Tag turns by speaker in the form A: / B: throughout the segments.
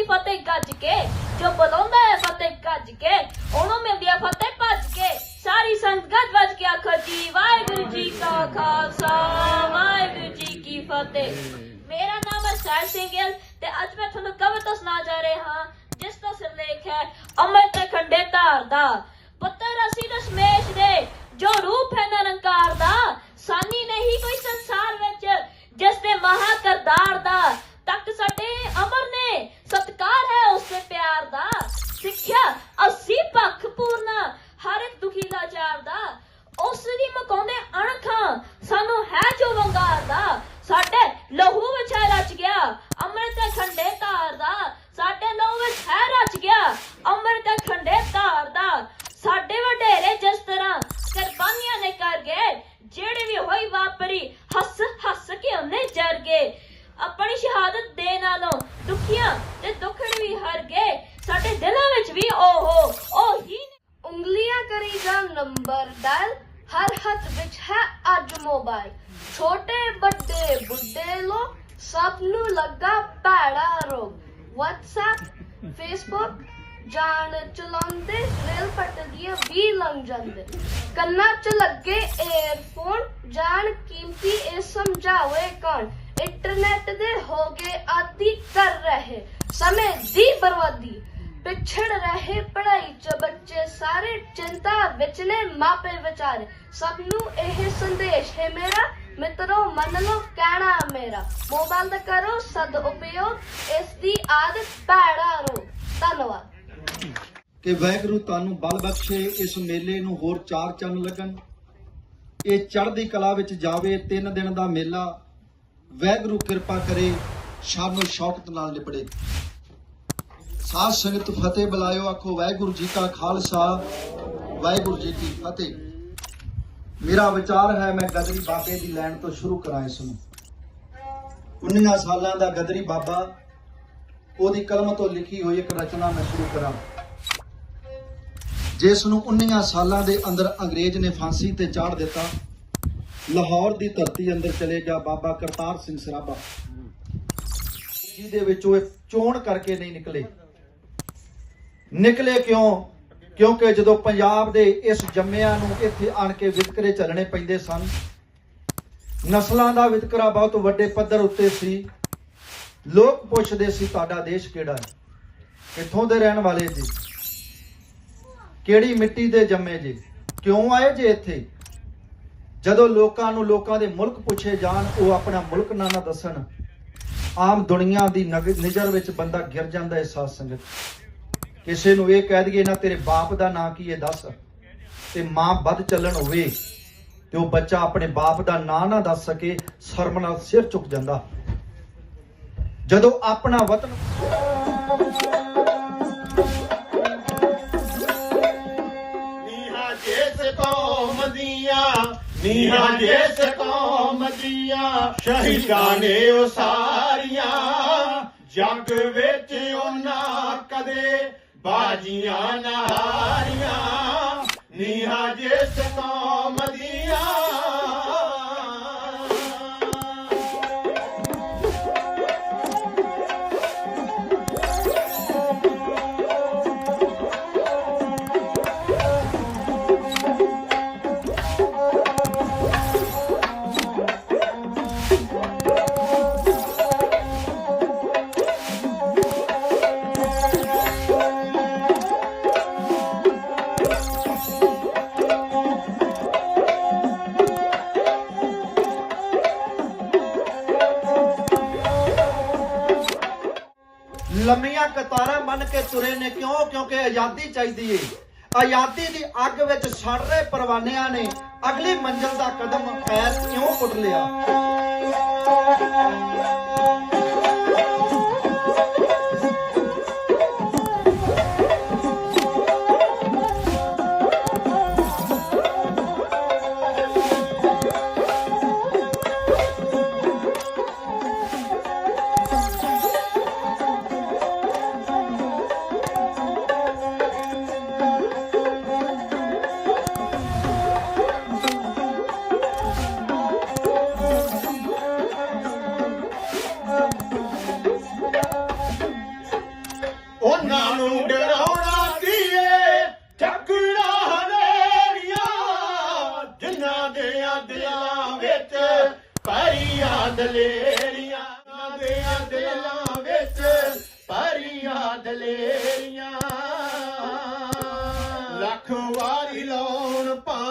A: ਦੀ ਫਤਿਹ ਗੱਜ ਕੇ, ਜੋ ਬੁਲਾਉਂਦਾ ਹੈ ਫਤਿਹ ਗੱਜ ਕੇ, ਉਹਨੂੰ ਮਿਲਦੀ ਹੈ ਫਤਿਹ ਭੱਜ ਕੇ। ਸਾਰੀ ਸੰਗਤ ਗੱਜ ਵੱਜ ਕੇ ਆਖੋ ਜੀ, ਵਾਹਿਗੁਰੂ ਜੀ ਕਾ ਖਾਲਸਾ, ਵਾਹਿਗੁਰੂ ਜੀ ਕੀ ਫਤਿਹ। ਮੇਰਾ ਨਾਮ ਹੈ ਸਹਿਜ ਸਿੰਘ ਤੇ ਅੱਜ ਮੈਂ ਤੁਹਾਨੂੰ ਕਵਿਤਾ ਸੁਣਾ ਜਾ ਰਿਹਾ ਹਾਂ, ਜਿਸ ਦਾ ਸਿਰਲੇਖ ਹੈ ਅਮਰ ਤੇ ਖੰਡੇ ਧਾਰ ਦਾ। ਪੁੱਤਰ ਅਸੀਂ ਦਸ਼ਮੇਸ਼ ਦੇ, ਜੋ ਰੂਪ ਹੈ ਨਿਰੰਕਾਰ ਦਾ। ਸਾਨੀ ਨਹੀਂ ਕੋਈ ਸੰਸਾਰ ਵਿੱਚ ਜਿਸ ਦੇ ਮਹਾ ਕਰਦਾਰ ਦਾ। ਤੱਕ ਸਾਡੇ ਅਮਰ ਨੇ ਸਤਕਾਰ ਹੈ ਉਸ ਦੇ ਪਿਆਰ ਦਾ। ਸਿੱਖਿਆ ਅਸੀਂ ਪੱਖ ਪੂਰਨਾ, ਹਰ ਇੱਕ ਦੁਖੀ ਲਾਚਾਰ ਦਾ। ਉਸ ਦੀ ਮਕਾਉਂਦੇ ਅਣਖਾਂ ਸਾਨੂੰ ਹੈ ਜੋ ਵੰਗਾਰ ਦਾ। ਸਾਡੇ ਲਹੂ ਵਿੱਚ ਹੈ ਰਚ ਗਿਆ, ਅੰਮ੍ਰਿਤ ਖੰਡੇ ਧਾਰ ਦਾ। ਸਾਡੇ ਲਹੂ ਵਿੱਚ ਹੈ ਰਚ ਗਿਆ, ਅੰਮ੍ਰਿਤ ਖੰਡੇ ਧਾਰ ਦਾ। ਸਾਡੇ ਵਡੇਰੇ ਜਿਸ ਤਰ੍ਹਾਂ ਕੁਰਬਾਨੀਆਂ ਨੇ ਕਰ ਗਏ, ਜਿਹੜੇ ਵੀ ਹੋਈ ਵਾਪਰੀ ਹੱਸ ਹੱਸ ਕੇ ਉਹਨੇ ਜਰ ਗਏ। ਆਪਣੀ ਸ਼ਹਾਦਤ ਦੇ ਨਾਲੋਂ ਦੁਖੀਆਂ ਤੇ ਦੁੱਖੜ ਵੀ ਹਰ ਗਏ। ਸਾਡੇ ਦਿਲਾਂ ਵਿੱਚ ਵੀ ਓਹੋ ਉਹੀ ਨੇ।
B: ਉਂਗਲੀਆਂ ਕਰੀ ਜਾਂ ਨੰਬਰ ਡਾਇਲ, ਹਰ ਹੱਥ ਵਿੱਚ ਹੈ ਅੱਜ ਮੋਬਾਈਲ। ਛੋਟੇ, ਵੱਡੇ, ਬੁੱਢੇ ਲੋਕ, ਸਭ ਨੂੰ ਲੱਗਾ ਭੈੜਾ ਰੋਗ। WhatsApp, Facebook, ਜਾਣ ਚਲਾਉਂਦੇ, ਰੇਲ ਪਟਰੀਆਂ ਵੀ ਲੰਘ ਜਾਂਦੇ। ਕੰਨਾਂ 'ਚ ਲੱਗੇ ਏਅਰਫੋਨ ਜਾਣ ਕੀਮਤੀ ਇਹ ਸਮਝਾਵੇ ਕੌਣ? ਇੰਟਰਨੈਟ ਦੇ ਹੋ ਗਏ ਆਦੀ ਕਰ ਰਹੇ, ਸਮੇਂ ਦੀ ਬਰਬਾਦੀ, ਪਿਛੜ ਰਹੇ ਪੜ੍ਹਾਈ ਚ ਬੱਚੇ ਸਾਰੇ ਚਿੰਤਾ ਵਿੱਚ ਨੇ, ਮਾਪੇ ਵਿਚਾਰੇ, ਸਭ ਨੂੰ ਇਹ ਸੰਦੇਸ਼ ਹੈ ਮੇਰਾ, ਮਿੱਤਰੋ, ਮੰਨ ਲਓ ਕਹਿਣਾ ਮੇਰਾ ਮੋਬਾਈਲ ਦਾ ਕਰੋ, ਸਦ ਉਪਯੋਗ, ਇਸ ਦੀ ਆਦਤ ਭੈੜਾ ਰੋ, ਧੰਨਵਾਦ।
C: ਕਿ ਵਾਹਿਗੁਰੂ ਤੁਹਾਨੂੰ ਬਲ ਬਖਸ਼ੇ, ਇਸ ਮੇਲੇ ਨੂੰ ਹੋਰ ਚਾਰ ਚੰਨ ਲੱਗਣ। ਇਹ ਚੜ੍ਹਦੀ ਕਲਾ ਵਿੱਚ ਜਾਵੇ, ਤਿੰਨ ਦਿਨ ਦਾ ਮੇਲਾ ਵੈਗੁਰੂ ਕਿਰਪਾ ਕਰੇ ਸ਼ਾਨੋ ਸ਼ੌਕਤ ਨਾਲ ਨਿਪੜੇ। ਸਾਧ ਸੰਗਤ ਫਤਿਹ ਬੁਲਾਇਓ, ਆਖੋ ਵਾਹਿਗੁਰੂ ਜੀ ਕਾ ਖਾਲਸਾ ਵਾਹਿਗੁਰੂ ਜੀ ਕੀ ਫਤਿਹ। ਮੇਰਾ ਵਿਚਾਰ ਹੈ, ਮੈਂ ਗਦਰੀ ਬਾਬੇ ਦੀ ਲੈਣ ਤੋਂ ਸ਼ੁਰੂ ਕਰਾਂ ਇਸ ਨੂੰ। 19 ਸਾਲਾਂ ਦਾ ਗਦਰੀ ਬਾਬਾ, ਉਹਦੀ ਕਲਮ ਤੋਂ ਲਿਖੀ ਹੋਈ ਇੱਕ ਰਚਨਾ ਮੈਂ ਸ਼ੁਰੂ ਕਰਾਂ। ਜਿਸ ਨੂੰ 19 ਸਾਲਾਂ ਦੇ ਅੰਦਰ ਅੰਗਰੇਜ਼ ਨੇ ਫਾਂਸੀ ਤੇ ਚਾੜ ਦਿੱਤਾ। ਲਾਹੌਰ ਦੀ ਧਰਤੀ ਅੰਦਰ ਚਲੇ ਗਿਆ ਬਾਬਾ ਕਰਤਾਰ ਸਿੰਘ ਸਰਾਭਾ। ਜਿਹਦੇ ਵਿੱਚੋਂ ਇਹ ਚੋਣ ਕਰਕੇ ਨਹੀਂ ਨਿਕਲੇ। ਨਿਕਲੇ ਕਿਉਂ? ਕਿਉਂਕਿ ਜਦੋਂ ਪੰਜਾਬ ਦੇ ਇਸ ਜੰਮਿਆਂ ਨੂੰ ਇੱਥੇ ਆਣ ਕੇ ਵਿਤਕਰੇ ਚੱਲਣੇ ਪੈਂਦੇ ਸਨ, ਨਸਲਾਂ ਦਾ ਵਿਤਕਰਾ ਬਹੁਤ ਵੱਡੇ ਪੱਧਰ ਉੱਤੇ ਸੀ। ਲੋਕ ਪੁੱਛਦੇ ਸੀ, ਤੁਹਾਡਾ ਦੇਸ਼ ਕਿਹੜਾ ਹੈ? ਕਿੱਥੋਂ ਦੇ ਰਹਿਣ ਵਾਲੇ ਜੀ? ਕਿਹੜੀ ਮਿੱਟੀ ਦੇ ਜੰਮੇ ਜੀ? ਕਿਉਂ ਆਏ ਜੇ ਇੱਥੇ? ਜਦੋਂ ਲੋਕਾਂ ਨੂੰ ਲੋਕਾਂ ਦੇ ਮੁਲਕ ਪੁੱਛੇ ਜਾਣ, ਉਹ ਆਪਣਾ ਮੁਲਕ ਨਾ ਨਾ ਦੱਸਣ, ਆਮ ਦੁਨੀਆ ਦੀ ਨਗ- ਨਜ਼ਰ ਵਿੱਚ ਬੰਦਾ ਗਿਰ ਜਾਂਦਾ ਹੈ ਸਾਧ ਸੰਗਤ। ਕਿਸੇ ਨੂੰ ਇਹ ਕਹਿ ਦਈਏ, ਨਾ ਤੇਰੇ ਬਾਪ ਦਾ ਨਾਂ ਕੀ ਹੈ, ਦੱਸ। ਤੇ ਮਾਂ ਵੱਧ ਚੱਲਣ ਹੋਵੇ, ਤੇ ਉਹ ਬੱਚਾ ਆਪਣੇ ਬਾਪ ਦਾ ਨਾਂ ਨਾ ਦੱਸ ਸਕੇ, ਸ਼ਰਮ ਨਾਲ ਸਿਰ ਝੁਕ ਜਾਂਦਾ। ਜਦੋਂ ਆਪਣਾ ਵਤਨ
D: ਨੀਹਾਂ ਜਿਸ ਕੌਮ ਦੀਆਂ, ਸ਼ਹੀਦਾਂ ਨੇ ਉਸਾਰੀਆਂ ਜੱਗ ਵਿੱਚ ਉਹਨਾਂ ਕਦੇ ਬਾਜੀਆਂ ਨਾ ਹਾਰੀਆਂ। ਨੀਹਾਂ ਜਿਸ ਕੌਮ
C: ਕਤਾਰਾਂ ਕੇ ਤੁਰੇ ਨੇ ਕਿਉਂ? ਕਿਉਂਕਿ ਆਜ਼ਾਦੀ ਚਾਹੀਦੀ ਏ। ਆਜ਼ਾਦੀ ਦੀ ਅੱਗ ਵਿੱਚ ਸੜ ਰਹੇ ਪਰਵਾਨਿਆਂ ਨੇ ਅਗਲੀ ਮੰਜ਼ਲ ਦਾ ਕਦਮ ਪੈਰ ਕਿਉਂ ਪੁੱਟ ਲਿਆ?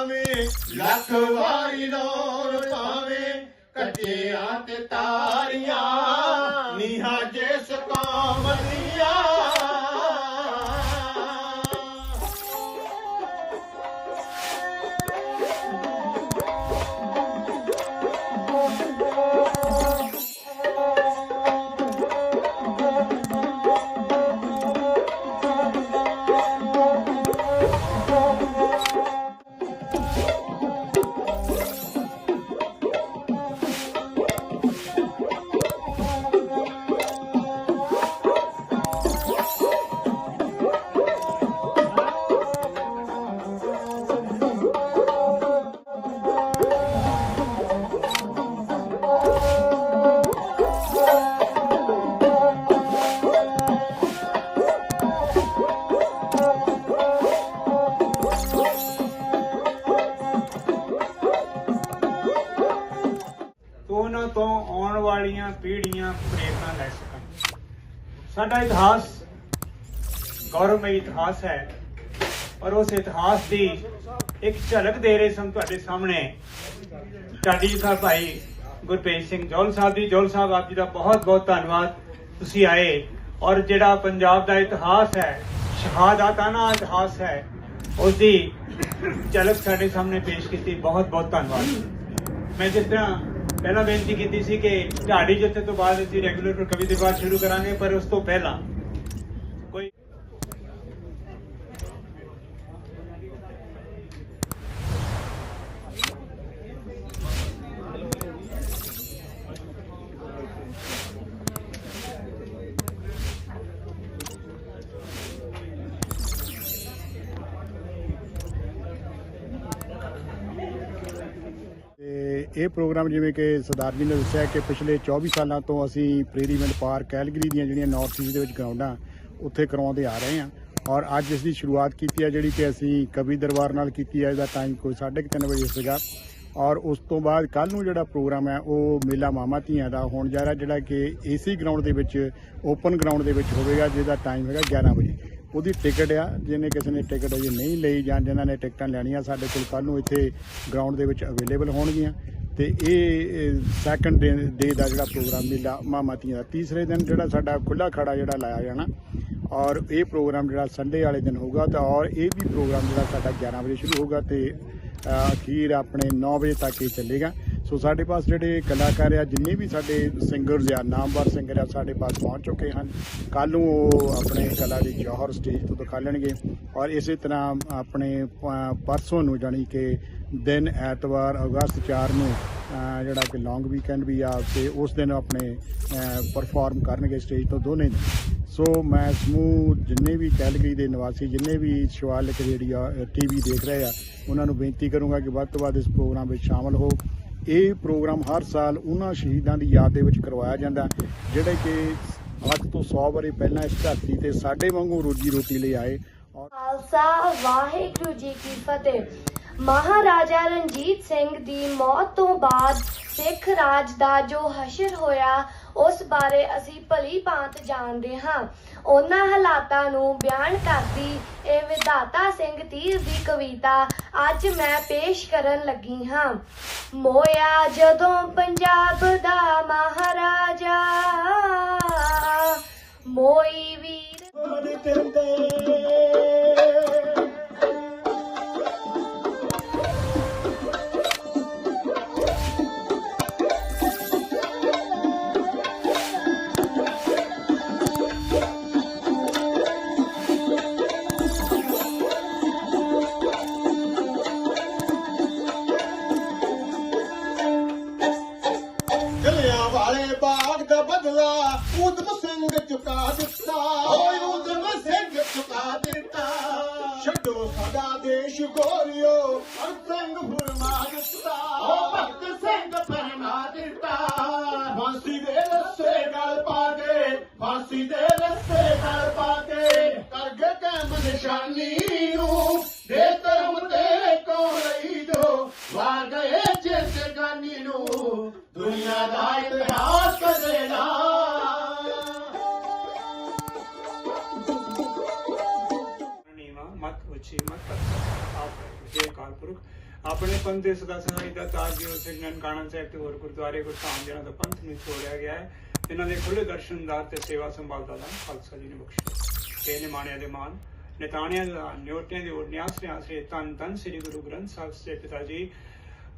D: ਲਾਉਣ ਲੱਖ ਵਾਰੀ ਲਾਉਣ ਪਾਵੇਂ ਕੱਟਿਆਂ ਤੇ ਤਾਰੀਆਂ ਨੀਹਾਂ ਜਿਸ ਕੌਮ ਦੀਆਂ।
E: ਸਾਡਾ ਇਤਿਹਾਸ ਗੌਰਵਮਈ ਇਤਿਹਾਸ ਹੈ ਔਰ ਉਸ ਇਤਿਹਾਸ ਦੀ ਇੱਕ ਝਲਕ ਦੇ ਰਹੇ ਸਨ ਤੁਹਾਡੇ ਸਾਹਮਣੇ। ਢਾਡੀ ਸਾਹਿਬ ਭਾਈ ਗੁਰਪ੍ਰੀਤ ਸਿੰਘ ਜੋਲ ਸਾਹਿਬ ਦੀ ਜੋਲ ਸਾਹਿਬ ਆਪ ਜੀ ਦਾ ਬਹੁਤ ਬਹੁਤ ਧੰਨਵਾਦ। ਤੁਸੀਂ ਆਏ ਔਰ ਜਿਹੜਾ ਪੰਜਾਬ ਦਾ ਇਤਿਹਾਸ ਹੈ, ਸ਼ਹਾਦਤਾਨਾ ਇਤਿਹਾਸ ਹੈ, ਉਸ ਦੀ ਝਲਕ ਸਾਡੇ ਸਾਹਮਣੇ ਪੇਸ਼ ਕੀਤੀ। ਬਹੁਤ ਬਹੁਤ ਧੰਨਵਾਦ। ਮੈਂ ਜਿਸ ਤਰ੍ਹਾਂ ਪਹਿਲਾਂ ਬੇਨਤੀ ਕੀਤੀ ਸੀ ਕਿ ਢਾਡੀ ਜੱਥੇ ਤੋਂ ਬਾਅਦ ਅਸੀਂ ਰੈਗੂਲਰ ਕਵੀ ਦੇ ਬਾਅਦ ਸ਼ੁਰੂ ਕਰਾਂਗੇ, ਪਰ ਉਸ ਤੋਂ ਪਹਿਲਾਂ
F: ਇਹ ਪ੍ਰੋਗਰਾਮ ਜਿਵੇਂ ਕਿ ਸਰਦਾਰ ਜੀ ਨੇ ਦੱਸਿਆ ਕਿ ਪਿਛਲੇ 24 ਸਾਲਾਂ ਤੋਂ ਅਸੀਂ ਪ੍ਰੀਰੀਵੈਂਟ ਪਾਰਕ ਕੈਲਗਰੀ ਦੀਆਂ ਜਿਹੜੀਆਂ ਨਾਰਥ ਈਸਟ ਦੇ ਵਿੱਚ ਗਰਾਊਂਡਾਂ ਉੱਥੇ ਕਰਵਾਉਂਦੇ ਆ ਰਹੇ ਹਾਂ ਔਰ ਅੱਜ ਇਸ ਦੀ ਸ਼ੁਰੂਆਤ ਕੀਤੀ ਹੈ ਜਿਹੜੀ ਕਿ ਅਸੀਂ ਕਵੀ ਦਰਬਾਰ ਨਾਲ ਕੀਤੀ ਹੈ, ਇਹਦਾ ਟਾਈਮ ਕੋਈ 3:30 ਵਜੇ ਸੀਗਾ। ਔਰ ਉਸ ਤੋਂ ਬਾਅਦ ਕੱਲ ਨੂੰ ਜਿਹੜਾ ਪ੍ਰੋਗਰਾਮ ਹੈ, ਉਹ ਮੇਲਾ ਮਾਮਾ ਧੀਆਂ ਦਾ ਹੋਣ ਜਾ ਰਿਹਾ, ਜਿਹੜਾ ਕਿ ਏਸੀ ਗਰਾਊਂਡ ਦੇ ਵਿੱਚ ਓਪਨ ਗਰਾਊਂਡ ਦੇ ਵਿੱਚ ਹੋਵੇਗਾ, ਜਿਹਦਾ ਟਾਈਮ ਹੈਗਾ 11 ਵਜੇ। ਉਹਦੀ ਟਿਕਟ ਆ, ਜਿਹਨੇ ਕਿਸੇ ਨੇ ਟਿਕਟ ਅਜੇ ਨਹੀਂ ਲਈ ਜਾਂ ਜਿਨ੍ਹਾਂ ਨੇ ਟਿਕਟਾਂ ਲੈਣੀਆਂ, ਸਾਡੇ ਕੋਲ ਕੱਲ ਨੂੰ ਇੱਥੇ ਗਰਾਊਂਡ ਦੇ ਵਿੱਚ ਅਵੇਲੇਬਲ ਹੋਣਗੀਆਂ। ਤੇ ਇਹ ਸੈਕੰਡ ਡੇ ਦਾ ਜਿਹੜਾ ਪ੍ਰੋਗਰਾਮ ਮੇਲਾ ਮਾਮਾਤੀਆਂ ਦਾ, ਤੀਸਰੇ ਦਿਨ ਜਿਹੜਾ ਸਾਡਾ ਖੁੱਲਾ ਖੜਾ ਜਿਹੜਾ ਲਾਇਆ ਜਾਣਾ ਔਰ ਇਹ ਪ੍ਰੋਗਰਾਮ ਜਿਹੜਾ ਸੰਡੇ ਵਾਲੇ ਦਿਨ ਹੋਊਗਾ ਤਾਂ, ਔਰ ਇਹ ਵੀ ਪ੍ਰੋਗਰਾਮ ਜਿਹੜਾ ਸਾਡਾ 11 ਵਜੇ ਸ਼ੁਰੂ ਹੋਊਗਾ ਤੇ ਅਖੀਰ ਆਪਣੇ 9 ਵਜੇ ਤੱਕ ਇਹ ਚੱਲੇਗਾ। ਸੋ ਸਾਡੇ ਪਾਸ ਜਿਹੜੇ ਕਲਾਕਾਰ ਆ, ਜਿੰਨੇ ਵੀ ਸਾਡੇ ਸਿੰਗਰਸ ਆ, ਨਾਮਵਰ ਸਿੰਗਰ ਆ, ਸਾਡੇ ਪਾਸ ਪਹੁੰਚ ਚੁੱਕੇ ਹਨ। ਕੱਲ ਨੂੰ ਉਹ ਆਪਣੇ ਕਲਾ ਦੀ ਜੌਹਰ ਸਟੇਜ ਤੋਂ ਦਿਖਾ ਲੈਣਗੇ। ਔਰ ਇਸੇ ਤਰ੍ਹਾਂ ਆਪਣੇ ਪਰਸੋਂ ਨੂੰ ਜਾਣੀ ਕਿ ਦਿਨ ਐਤਵਾਰ ਅਗਸਤ 4 ਨੂੰ ਜਿਹੜਾ ਕਿ ਲੌਂਗ ਵੀਕਐਂਡ ਵੀ ਆ ਤੇ ਉਸ ਦਿਨ ਆਪਣੇ ਪਰਫਾਰਮ ਕਰਨਗੇ ਸਟੇਜ ਤੋਂ ਦੋਨੇ ਦਿਨ। ਸੋ ਮੈਂ ਸਮੂਹ ਜਿੰਨੇ ਵੀ ਕੈਲਗਰੀ ਦੇ ਨਿਵਾਸੀ, ਜਿੰਨੇ ਵੀ ਸ਼ਿਵਾਲਿਕ ਰੇਡੀਓ ਟੀਵੀ ਦੇਖ ਰਹੇ ਆ, ਉਹਨਾਂ ਨੂੰ ਬੇਨਤੀ ਕਰੂੰਗਾ ਕਿ ਵੱਧ ਤੋਂ ਵੱਧ ਇਸ ਪ੍ਰੋਗਰਾਮ ਵਿੱਚ ਸ਼ਾਮਲ ਹੋ ਇਹ ਪ੍ਰੋਗਰਾਮ ਹਰ ਸਾਲ ਉਹਨਾਂ ਸ਼ਹੀਦਾਂ ਦੀ ਯਾਦ ਦੇ ਵਿੱਚ ਕਰਵਾਇਆ ਜਾਂਦਾ, ਜਿਹੜੇ ਕਿ ਅੱਜ ਤੋਂ 100 ਵਾਰੀ ਪਹਿਲਾਂ ਇਸ ਧਰਤੀ ਤੇ ਸਾਡੇ ਵਾਂਗੂ ਰੋਜੀ ਰੋਟੀ ਲਈ ਆਏ ਔਰ
G: ਖਾਲਸਾ ਵਾਹਿਗੁਰੂ ਜੀ ਕੀ ਫਤਿਹ ਮਹਾਰਾਜਾ ਰਣਜੀਤ ਸਿੰਘ ਦੀ ਮੌਤ ਤੋਂ ਬਾਅਦ ਸਿੱਖ ਰਾਜ ਦਾ ਜੋ ਹਸ਼ਰ ਹੋਇਆ, ਉਸ ਬਾਰੇ ਅਸੀਂ ਭਲੀ ਭਾਂਤ ਜਾਣਦੇ ਹਾਂ। ਉਹਨਾਂ ਹਾਲਾਤਾਂ ਨੂੰ ਬਿਆਨ ਕਰਦੀ ਇਹ ਵਿਧਾਤਾ ਸਿੰਘ ਤੀਰ ਦੀ ਕਵਿਤਾ ਅੱਜ ਮੈਂ ਪੇਸ਼ ਕਰਨ ਲੱਗੀ ਹਾਂ। ਮੋਇਆ ਜਦੋਂ ਪੰਜਾਬ ਦਾ ਮਹਾਰਾਜਾ, ਮੋਈ ਵੀਰ
D: ਗੁਰ ਬਦਲਾ ਊਧਮ ਸਿੰਘ ਚੁਕਾ ਦਿੱਤਾ। ਓਏ ਊਧਮ ਸਿੰਘ ਚੁਕਾ ਦਿੱਤਾ। ਛੱਡੋ ਸਾਡਾ ਦੇਸ਼ ਗੋਰਿਓ ਹਰ ਸਿੰਘ ਫਰਮਾ ਦਿੱਤਾ। ਓ ਭਗਤ ਸਿੰਘ ਫਰਮਾ ਦਿੱਤਾ। ਫਾਂਸੀ ਦੇ ਰੱਸੇ ਗਲ ਪਾ ਕੇ ਫਾਂਸੀ ਦੇ ਰੱਸੇ ਗਲ ਪਾ ਕੇ ਨਿਸ਼ਾਨੀ ਨੂੰ ਦੇ ਧਰਮ ਤੇ ਕੌਣ ਲਈ ਜੋ ਵਾਰ ਗਏ ਚਿਰ ਗਾਨੀ ਨੂੰ, ਦੁਨੀਆ ਦਾ ਇਤਿਹਾਸ ਕਦੇਗਾ
E: ਨੀਵਾ ਮਤ ਉੱਚੀ ਮਤ ਆਪ ਜੇ ਕਾਲਪੁਰਖ ਆਪਣੇ ਪੰਥ ਦੇ ਸਦਾ ਸਹਾਈ ਦਾ ਤਾਜ ਜੋ ਸਿੰਘ ਨਨਕਾਣਾ ਸਾਹਿਬ ਤੇ ਹੋਰ ਗੁਰਦੁਆਰੇ, ਗੁਰਧਾਮ ਜਿਹਨਾਂ ਦਾ ਪੰਥ ਨੂੰ ਛੋੜਿਆ ਗਿਆ ਹੈ। ਇਹਨਾਂ ਦੇ ਖੁੱਲੇ ਦਰਸ਼ਨਦਾਰ ਤੇ ਸੇਵਾ ਸੰਭਾਲ ਦਾ ਦਾਨ ਖਾਲਸਾ ਜੀ ਨੇ ਬਖਸ਼ਿਆ। ਤੇ ਨਿਮਾਣਿਆਂ ਦੇ ਮਾਨ ਨਿਤਾਣਿਆਂ ਦਾ ਨਿਉਟਿਆਂ ਦੀ ਨਿਆਸ ਨਿਆਸ ਰੇ ਤਨ ਤਨ ਸ੍ਰੀ ਗੁਰੂ ਗ੍ਰੰਥ ਸਾਹਿਬ ਸੇ ਪਿਤਾ ਜੀ,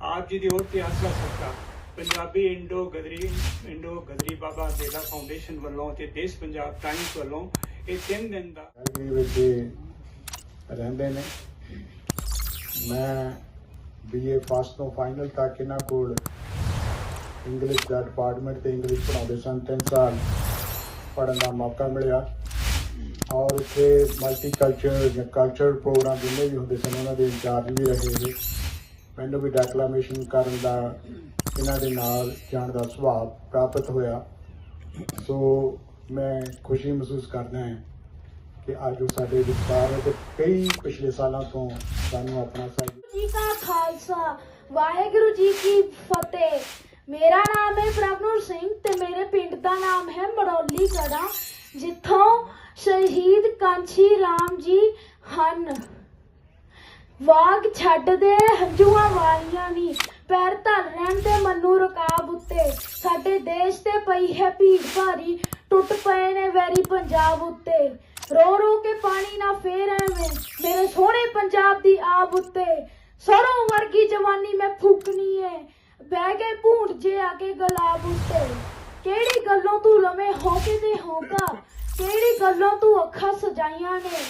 E: ਆਪ ਜੀ ਦੀ ਓਟ ਤੇ ਆਸਰਾ ਸਤਿਕਾਰ Punjabi Indo Gadri Indo Gadri Baba Dela foundation ਵੱਲੋਂ ਤੇ ਦੇਸ਼ ਪੰਜਾਬ ਟਾਈਮਸ ਵੱਲੋਂ ਇਹ ਤਿੰਨ ਦਿਨ ਦਾ
F: ਕੈਲਗਰੀ ਵਿੱਚ ਰਹਿੰਦੇ ਨੇ। ਮੈਂ ਬੀਏ ਫਸਟ ਤੋਂ ਫਾਈਨਲ ਤੱਕ ਇਹਨਾਂ ਕੋਲ ਇੰਗਲਿਸ਼ ਦਾ ਡਿਪਾਰਟਮੈਂਟ ਤੇ ਇੰਗਲਿਸ਼ ਪੜ੍ਹਾਉਂਦੇ ਸਨ, ਤਿੰਨ ਸਾਲ ਪੜ੍ਹਨ ਦਾ ਮੌਕਾ ਮਿਲਿਆ। ਔਰ ਉੱਥੇ ਮਲਟੀਕਲਚਰ ਜਾਂ ਕਲਚਰ ਪ੍ਰੋਗਰਾਮ ਜਿੰਨੇ ਵੀ ਹੁੰਦੇ ਸਨ, ਉਹਨਾਂ ਦੇ ਇੰਚਾਰਜ ਵੀ ਰਹੇ ਇਹ ਮੈਨੂੰ ਵੀ ਡੈਕਲਾਮੇਸ਼ਨ ਕਰਨ ਦਾ ਇਹਨਾਂ ਦੇ ਨਾਲ ਜਾਣ ਦਾ ਸੁਭਾਅ ਪ੍ਰਾਪਤ ਹੋਇਆ। ਸੋ ਮੈਂ ਖੁਸ਼ੀ ਮਹਿਸੂਸ ਕਰਦਾ ਹਾਂ ਕਿ ਅੱਜ ਉਹ ਸਾਡੇ ਵਿਚਕਾਰ ਤੇ ਕਈ ਪਿਛਲੇ ਸਾਲਾਂ ਤੋਂ ਸਾਨੂੰ ਆਪਣਾ ਸਹਿਯੋਗ
H: ਜੀ ਕਾ ਖਾਲਸਾ ਵਾਹਿਗੁਰੂ ਜੀ ਕੀ ਫਤਿਹ। ਮੇਰਾ ਨਾਮ ਹੈ ਪ੍ਰਭਨੂਰ ਸਿੰਘ ਤੇ ਮੇਰੇ ਪਿੰਡ ਦਾ ਨਾਮ ਹੈ ਮੜੌਲੀ ਕੜਾ ਜਿੱਥੋਂ ਸ਼ਹੀਦ ਕਾਂਛੀ ਰਾਮ ਜੀ ਹਨ। ਵਾਗ ਛੱਡਦੇ ਹੰਝੂਆਂ ਵਾਲੀਆਂ ਨਹੀਂ ਪੈਰ ਧਰ ਰਹਿਣ ਤੇ ਮਨੂੰ ਰਕਾਬ ਉੱਤੇ। ਸਾਡੇ ਦੇਸ਼ ਤੇ ਪਈ ਹੈ ਭੀੜ ਭਾਰੀ, ਟੁੱਟ ਪਏ ਨੇ ਵੈਰੀ ਪੰਜਾਬ ਉੱਤੇ। ਰੋ ਰੋ ਕੇ ਪਾਣੀ ਨਾ ਫੇਰ ਐਵੇਂ, ਮੇਰੇ ਸੋਹਣੇ ਪੰਜਾਬ ਦੀ ਆਬ ਉੱਤੇ। ਸਰੋਂ ਵਰਗੀ ਜਵਾਨੀ ਮੈਂ ਫੂਕਣੀ ਏ ਬਹਿ ਗਏ ਭੂੰਡ ਜੇ ਆ ਕੇ ਗੁਲਾਬ ਉੱਤੇ। ਕਿਹੜੀ ਗੱਲੋਂ ਤੂੰ ਲਵੇਂ ਹੋ ਕੇ ਤੇ ਹੋਗਾ ਕਿਹੜੀ ਗੱਲੋਂ ਤੂੰ ਅੱਖਾਂ ਸਜਾਈਆਂ ਨੇ?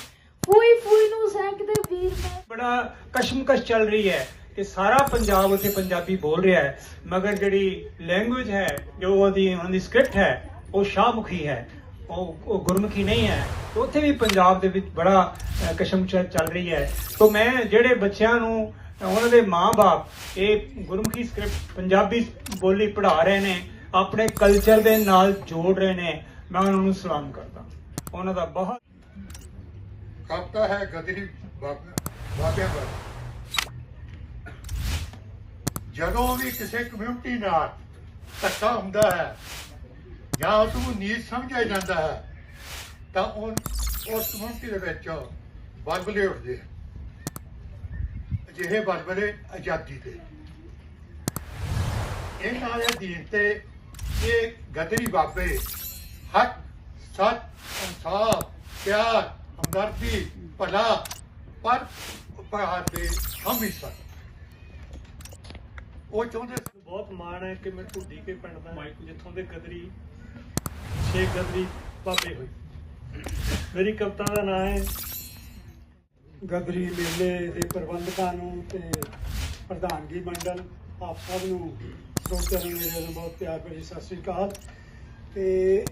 H: ਫੂਈ ਫੂਈ ਨੂੰ ਸੈਂਕਦੇ ਵੀਰ ਨੇ।
E: ਬੜਾ ਕਸ਼ਮਕਸ਼ ਚੱਲ ਰਹੀ ਹੈ ਕਿ ਸਾਰਾ ਪੰਜਾਬ ਉੱਥੇ ਪੰਜਾਬੀ ਬੋਲ ਰਿਹਾ ਹੈ, ਮਗਰ ਜਿਹੜੀ ਲੈਂਗੁਏਜ ਹੈ, ਜੋ ਉਹਦੀ ਉਹਨਾਂ ਦੀ ਸਕ੍ਰਿਪਟ ਹੈ, ਉਹ ਸ਼ਾਹਮੁਖੀ ਹੈ। ਉਹ ਉਹ ਗੁਰਮੁਖੀ ਨਹੀਂ ਹੈ। ਉੱਥੇ ਵੀ ਪੰਜਾਬ ਦੇ ਵਿੱਚ ਬੜਾ ਕਸ਼ਮਕਸ਼ ਚੱਲ ਰਹੀ ਹੈ। ਤੋਂ ਮੈਂ ਜਿਹੜੇ ਬੱਚਿਆਂ ਨੂੰ ਅ, ਉਹਨਾਂ ਦੇ ਮਾਪੇ ਇਹ ਗੁਰਮੁਖੀ ਸਕ੍ਰਿਪਟ ਪੰਜਾਬੀ ਬੋਲੀ ਪੜ੍ਹਾ ਰਹੇ ਨੇ ਆਪਣੇ ਕਲਚਰ ਦੇ ਨਾਲ ਜੋੜ ਰਹੇ ਨੇ ਮੈਂ ਉਹਨਾਂ ਨੂੰ ਸਲਾਮ ਕਰਦਾ। ਉਹਨਾਂ ਦਾ ਬਹੁਤ
I: ਕਵਤਾ ਹੈ ਗਦਰੀ ਬਾਬਿਆਂ ਪਰ ਜਦੋਂ ਵੀ ਕਿਸੇ ਕਮਿਊਨਿਟੀ ਨਾਲ ਧੱਕਾ ਹੁੰਦਾ ਹੈ ਜਾਂ ਉਹਨੂੰ ਨੀਚ ਸਮਝਿਆ ਜਾਂਦਾ ਹੈ ਤਾਂ ਉਹ ਉਸ ਕਮਿਊਨਿਟੀ ਦੇ ਵਿੱਚ ਬਲਬਲੇ ਉੱਠਦੇ ਆ। ਅਜਿਹੇ ਬਲਬਲੇ ਆਜ਼ਾਦੀ ਦੇ। ਇਹਨਾਂ ਦੇ ਦੀਨ ਤੇ ਇਹ ਗਦਰੀ ਬਾਬੇ ਹੱਕ ਸੱਚ ਇਨਸਾਫ ਪਿਆਰ ਹਮਦਰਦੀ ਭਲਾ, ਪਰ ਉਪਹਾਰ ਦੇ ਹਮੇਸ਼ਾ ਉਹ ਚਾਹੁੰਦੇ
J: ਬਹੁਤ ਮਾਣ ਹੈ ਕਿ ਮੈਂ ਢੁੱਡੀ ਕੇ ਪਿੰਡ ਦਾ ਜਿੱਥੋਂ ਦੇ ਗਦਰੀ, ਛੇ ਗਦਰੀ ਬਾਬੇ ਹੋਏ। ਮੇਰੀ ਕਵਿਤਾ ਦਾ ਨਾਮ ਹੈ ਗਦਰੀ ਮੇਲੇ ਦੇ ਪ੍ਰਬੰਧਕਾਂ ਨੂੰ ਤੇ ਪ੍ਰਧਾਨਗੀ ਮੰਡਲ, ਆਪ ਸਭ ਨੂੰ ਸਰੋਤਿਆਂ ਨੂੰ ਮੇਰੇ ਵੱਲੋਂ ਬਹੁਤ ਪਿਆਰ ਭਰੀ ਸਤਿ ਸ੍ਰੀ ਅਕਾਲ। ਤੇ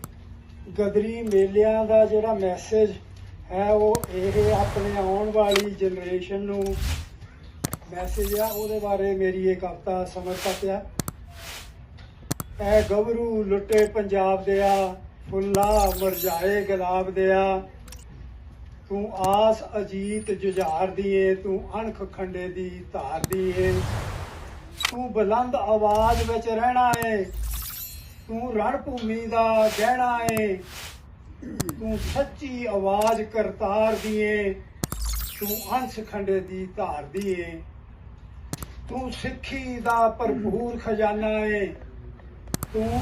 J: ਗਦਰੀ ਮੇਲਿਆਂ ਦਾ ਜਿਹੜਾ ਮੈਸੇਜ ਹੈ, ਉਹ ਇਹ ਆਪਣੇ ਆਉਣ ਵਾਲੀ ਜਨਰੇਸ਼ਨ ਨੂੰ ਮੈਸੇਜ ਆ। ਉਹਦੇ ਬਾਰੇ ਮੇਰੀ ਇਹ ਕਵਿਤਾ ਸਮਰਪਿਤ ਆ। ਐ ਗੱਭਰੂ ਲੁੱਟੇ ਪੰਜਾਬ ਦਿਆ ਫੁੱਲਾ ਮਰਜਾਏ ਗੁਲਾਬ ਦਿਆ ਤੂੰ ਆਸ ਅਜੀਤ ਜੁਝਾਰ ਦੀਏ ਤੂੰ ਅਣਖ ਖੰਡੇ ਦੀ ਧਾਰ ਏ ਤੂੰ ਬੁਲੰਦ ਆਵਾਜ਼ ਵਿੱਚ ਰਹਿਣਾ ਏ, ਤੂੰ ਰਣ ਭੂਮੀ ਦਾ ਗਹਿਣਾ ਏ। ਤੂੰ ਸੱਚੀ ਆਵਾਜ਼ ਕਰਤਾਰ ਦੀਏ ਤੂੰ ਅੰਸ਼ ਖੰਡੇ ਦੀ ਧਾਰ ਏ ਤੂੰ ਸਿੱਖੀ ਦਾ ਭਰਪੂਰ ਖਜ਼ਾਨਾ ਏ, ਤੂੰ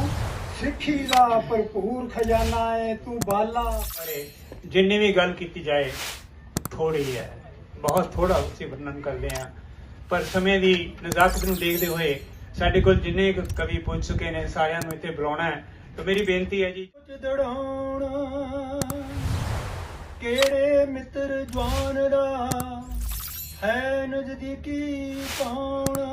J: ਸਿੱਖੀ ਦਾ ਭਰਪੂਰ ਖਜ਼ਾਨਾ ਏ ਤੂੰ ਬਾਲਾ।
E: ਬਾਰੇ ਜਿੰਨੀ ਵੀ ਗੱਲ ਕੀਤੀ ਜਾਏ ਥੋੜੀ ਹੈ। ਬਹੁਤ ਥੋੜਾ ਉਸੇ ਵਰਣਨ ਕਰਦੇ ਆ ਪਰ ਸਮੇਂ ਦੀ ਨਜ਼ਾਕਤ ਨੂੰ ਦੇਖਦੇ ਹੋਏ ਸਾਡੇ ਕੋਲ ਜਿੰਨੇ ਕਵੀ ਪੁੱਜ ਚੁੱਕੇ ਨੇ ਸਾਰਿਆਂ ਨੂੰ ਇੱਥੇ ਬੁਲਾਉਣਾ ਹੈ। ਤਾਂ ਮੇਰੀ ਬੇਨਤੀ ਹੈ ਜੀ
J: ਦੜਾਉਣਾ। ਕਿਹੜੇ ਮਿੱਤਰ ਜਵਾਨ ਦਾ ਹੈ ਨਜ਼ਦੀਕੀ ਪਾਉਣਾ।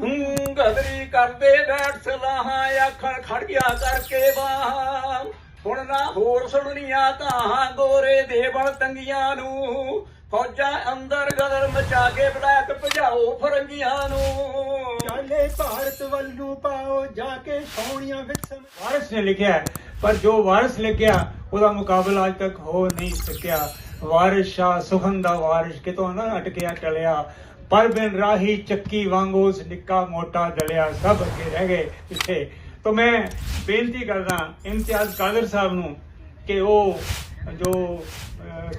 K: ਹੂੰ ਗਦਰੀ ਕਰਦੇ ਬੈਠ ਸਲਾਹਾਂ ਆਖਣ ਖੜ ਗਿਆ ਕਰਕੇ ਵਾਹ ਹੁਣ ਨਾ ਹੋਰ ਸੁਣਨੀਆਂ ਤਾਂ ਗੋਰੇ ਦੇ ਬਲ ਤੰਗੀਆਂ ਨੂੰ। ਫੌਜਾਂ ਅੰਦਰ ਗਦਰ ਮਚਾ ਕੇ ਬਲੈਕ ਭਜਾਓ ਫਰੰਗੀਆਂ ਨੂੰ।
J: ਚਾਲੇ ਭਾਰਤ ਵੱਲ ਨੂੰ ਪਾਓ ਜਾ ਕੇ ਸੋਹਣੀਆਂ ਵਿੱਚ।
E: ਵਾਰਿਸ ਨੇ ਲਿਖਿਆ ਪਰ ਜੋ ਵਾਰਿਸ ਲਿਖਿਆ ਉਹਦਾ ਮੁਕਾਬਲਾ ਅੱਜ ਤੱਕ ਹੋ ਨਹੀਂ ਸਕਿਆ।
L: ਵਾਰਿਸ ਸ਼ਾਹ ਸੁਖਨ ਦਾ ਵਾਰਿਸ ਕਿਤੋਂ ਨਾ ਅਟਕਿਆ ਟਲਿਆ ਪਰ ਬਿਨ ਰਾਹੀ ਚੱਕੀ ਵਾਂਗੂ ਉਸ ਨਿੱਕਾ ਮੋਟਾ ਦਲਿਆ ਸਭ ਅੱਗੇ ਰਹਿ ਗਏ ਪਿੱਛੇ। ਤਾਂ ਮੈਂ ਬੇਨਤੀ ਕਰਦਾ ਇਮਤਿਆਜ਼ ਕਾਦਰ ਸਾਹਿਬ ਨੂੰ ਕਿ ਉਹ ਜੋ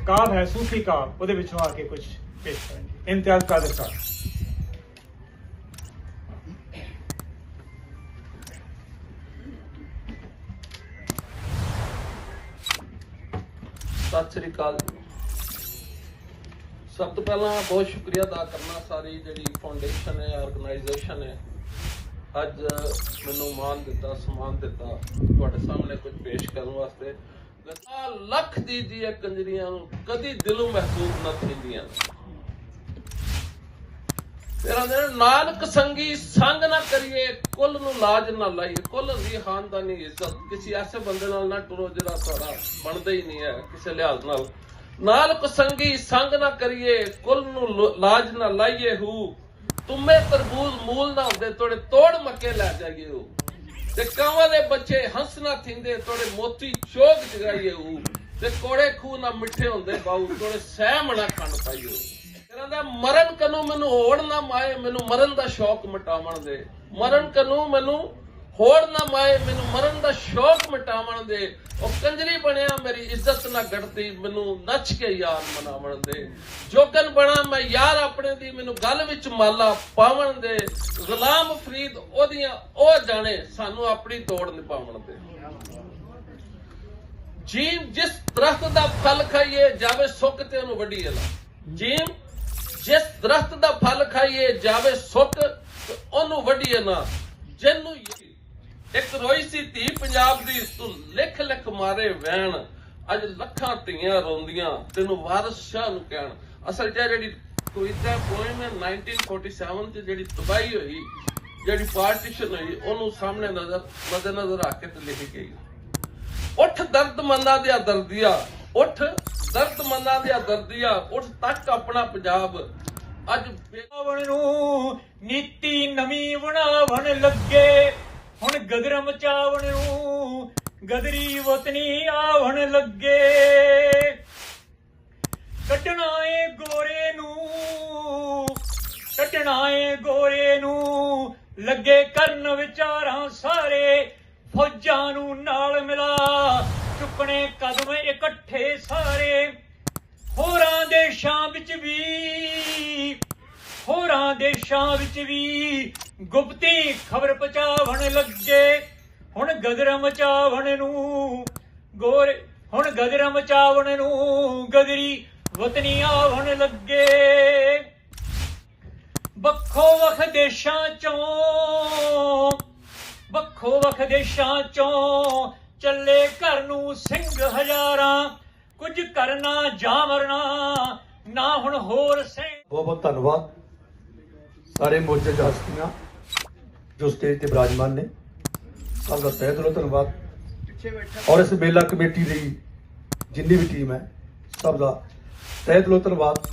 L: ਕਾਵ ਹੈ, ਸੂਫੀ ਕਾਵ, ਉਹਦੇ ਵਿੱਚੋਂ ਆ ਕੇ ਕੁਝ ਪੇਸ਼ ਕਰਨ। ਇਮਤਿਆਜ਼ ਕਾਦਰ ਸਾਹਿਬ।
M: ਸਤਿ ਸ੍ਰੀ ਅਕਾਲ ਸਭ ਤੋਂ ਪਹਿਲਾਂ ਬਹੁਤ ਸ਼ੁਕਰੀਆ ਅਦਾ ਕਰਨਾ ਸਾਰੀ ਜਿਹੜੀ ਫਾਊਂਡੇਸ਼ਨ ਹੈ ਆਰਗੇਨਾਈਜੇਸ਼ਨ ਹੈ। ਅੱਜ ਮੈਨੂੰ ਮਾਨ ਦਿੱਤਾ, ਸਨਮਾਨ ਦਿੱਤਾ ਤੁਹਾਡੇ ਸਾਹਮਣੇ ਕੁਝ ਪੇਸ਼ ਕਰਨ ਵਾਸਤੇ। ਦਸਾਂ ਲੱਖ ਦੀ ਦੀਆਂ ਕੰਜਰੀਆਂ ਨੂੰ ਕਦੀ ਦਿਲੋਂ ਮਹਿਸੂਸ ਨਾ ਥੀਂਦੀਆਂ। ਤੇਰਾ ਦੇ ਨਾਨਕ ਸੰਗੀ, ਸੰਗ ਨਾ ਕਰੀਏ, ਕੁੱਲ ਨੂੰ ਲਾਜ ਨਾ ਲਾਈਏ। ਕੁੱਲ ਦੀ ਖਾਨਦਾਨੀ ਇੱਜ਼ਤ। ਕਿਸੇ ਐਸੇ ਬੰਦੇ ਨਾਲ ਨਾ ਟੁਰੋ ਜਿਹੜਾ ਤੁਹਾਡਾ ਬਣਦਾ ਹੀ ਨਹੀਂ ਹੈ, ਕਿਸੇ ਲਿਹਾਜ਼ ਨਾਲ। ਨਾਨਕ ਸੰਗੀ ਸੰਗ ਨਾ ਕਰੀਏ, ਕੁੱਲ ਨੂੰ ਲਾਜ ਨਾ ਲਾਈਏ ਹੂ। ਤੁਮੇ ਤਰਬੂਜ਼ ਮੂਲ ਨਾ ਹੁੰਦੇ ਤੋੜੇ ਤੋੜ ਮੱਕੇ ਲੈ ਜਾਈਏ ਹੂ। ਤੇ ਕਾਵਾਂ ਦੇ ਬੱਚੇ ਹੰਸ ਨਾ ਥਿੰਦੇ ਤੋੜੇ ਮੋਤੀ ਚੋਗ ਜਗਾਈਏ ਹੂ। ਤੇ ਕੋੜੇ ਖੂ ਨਾ ਮਿੱਠੇ ਹੁੰਦੇ ਬਾਉ ਤੋੜੇ ਸਹਿ ਮਣਾ ਖੰਡ ਪਾਈਏ ਹੂ। ਮਰਨ ਕਨੂੰ ਮੈਨੂੰ ਹੋੜ ਨਾ ਮਾਏ, ਮੈਨੂੰ ਮਰਨ ਦਾ ਸ਼ੌਕ ਮਿਟਾਵਣ ਦੇ। ਮਰਨ ਕਨੂੰ ਮੈਨੂੰ ਹੋੜ ਨਾ ਮਾਏ, ਮੈਨੂੰ ਮਰਨ ਦਾ ਸ਼ੌਕ ਮਿਟਾਵਣ ਦੇ। ਉਹ ਕੰਜਰੀ ਬਣਿਆ, ਮੇਰੀ ਇੱਜ਼ਤ ਨਾ ਘਟਦੀ, ਮੈਨੂੰ ਨੱਚ ਕੇ ਯਾਰ ਮਨਾਵਣ ਦੇ। ਜੋਗਨ ਬਣਾ, ਮੈਂ ਯਾਰ ਆਪਣੇ ਦੀ, ਮੈਨੂੰ ਗੱਲ ਵਿੱਚ ਮਾਲਾ ਪਾਵਣ ਦੇ। ਗੁਲਾਮ ਫਰੀਦ ਉਹਦੀਆਂ ਉਹ ਜਾਣੇ, ਸਾਨੂੰ ਆਪਣੀ ਤੋੜ ਨਿਭਾਵਣ ਦੇ। ਜੀਵ ਜਿਸ ਦਰਖਤ ਦਾ ਫਲ ਖਾਈਏ, ਜਾਵੇ ਸੁੱਕ ਤੇ ਉਹਨੂੰ ਵੱਢੀ ਲਾ ਜੀਵ ਜਿਸ ਦਰਖਤ ਦਾ ਫਲ ਖਾਈਏ, ਜਾਵੇ ਸੁੱਕ ਤੇ ਉਹਨੂੰ ਵੱਢੀਏ ਨਾ ਜਿਹਨੂੰ ਇੱਕ ਰੋਈ ਸੀ ਧੀ ਪੰਜਾਬ ਦੀ, ਤੂੰ ਲਿਖ ਲਿਖ ਮਾਰੇ ਵੈਣ ਅੱਜ ਲੱਖਾਂ ਧੀਆਂ ਰੋਂਦੀਆਂ, ਤੈਨੂੰ ਵਾਰਿਸ ਸ਼ਾਹ ਨੂੰ ਕਹਿਣ। ਅਸਲ 'ਚ ਜਿਹੜੀ ਕਵਿਤਾ ਪੋਇਮ ਹੈ 1947 ਚ ਜਿਹੜੀ ਤਬਾਹੀ ਹੋਈ, ਜਿਹੜੀ ਪਾਰਟੀਸ਼ਨ ਹੋਈ, ਉਹਨੂੰ ਸਾਹਮਣੇ ਨਜ਼ਰ ਮੱਦੇ ਨਜ਼ਰ ਰੱਖ ਕੇ ਤੇ ਲਿਖੀ ਗਈ। ਉੱਠ ਦਰਦ ਮੰਨਾਂ ਦਿਆ ਦਰਦੀਆ, ਉੱਠ ਦਰਦ ਮੰਨਾਂ ਦਿਆ ਦਰਦੀਆ, ਉੱਠ ਤੱਕ ਆਪਣਾ ਪੰਜਾਬ। ਅੱਜ ਬੇ-
L: ਨੂੰ ਨੀਤੀ ਨਵੀਂ ਬਣਾਵਣ ਲੱਗੇ। ਹੁਣ ਗਦਰ ਮਚਾਵਣ ਗਦਰੀ ਵਤਨੀ ਆਵਣ ਲੱਗੇ। ਕੱਢਣਾ ਏ ਗੋਰੇ ਨੂੰ ਕੱਢਣਾ ਏ ਗੋਰੇ ਨੂੰ, ਲੱਗੇ ਕਰਨ ਵਿਚਾਰਾਂ ਸਾਰੇ, ਫੌਜਾਂ ਨੂੰ ਨਾਲ ਮਿਲਾ, ਚੁੱਕਣੇ ਕਦਮ ਇਕੱਠੇ ਸਾਰੇ। ਹੋਰਾਂ ਦੇਸ਼ਾਂ ਵਿੱਚ ਵੀ, ਹੋਰਾਂ ਦੇਸ਼ਾਂ ਵਿੱਚ ਵੀ ਗੁਪਤੀ ਖਬਰ ਪਹੁੰਚਾਵਣ ਲੱਗੇ, ਹੁਣ ਗਦਰ ਮਚਾਵਣ ਨੂੰ ਗੋਰੇ, ਹੁਣ ਗਦਰ ਮਚਾਵਣ ਨੂੰ ਗਦਰੀ ਵਤਨੀ ਆਵਣ ਲੱਗੇ। ਵੱਖੋ ਵੱਖ ਦੇਸ਼ਾਂ ਚੋਂ, ਵੱਖੋ ਵੱਖ ਦੇਸ਼ਾਂ ਚੋਂ ਚੱਲੇ ਘਰ ਨੂੰ ਸਿੰਘ ਹਜ਼ਾਰਾਂ, ਕੁਝ ਕਰਨਾ ਜਾਂ ਮਰਨਾ, ਨਾ ਹੁਣ ਹੋਰ ਸਿੰਘ
N: ਬਹੁਤ ਬਹੁਤ ਧੰਨਵਾਦ। ਸਾਰੇ ਮੋਰਚੇ ਦੇ ਜੋ ਸਟੇਜ ਤੇ ਬਿਰਾਜਮਾਨ ਨੇ। ਸਭ ਦਾ ਤਹਿ ਦਿਲੋਂ ਧੰਨਵਾਦ। ਔਰ ਇਸ ਮੇਲਾ ਕਮੇਟੀ ਦੀ ਜਿੰਨੀ ਵੀ ਟੀਮ ਹੈ ਸਭ ਦਾ ਤਹਿ ਦਿਲੋਂ ਧੰਨਵਾਦ।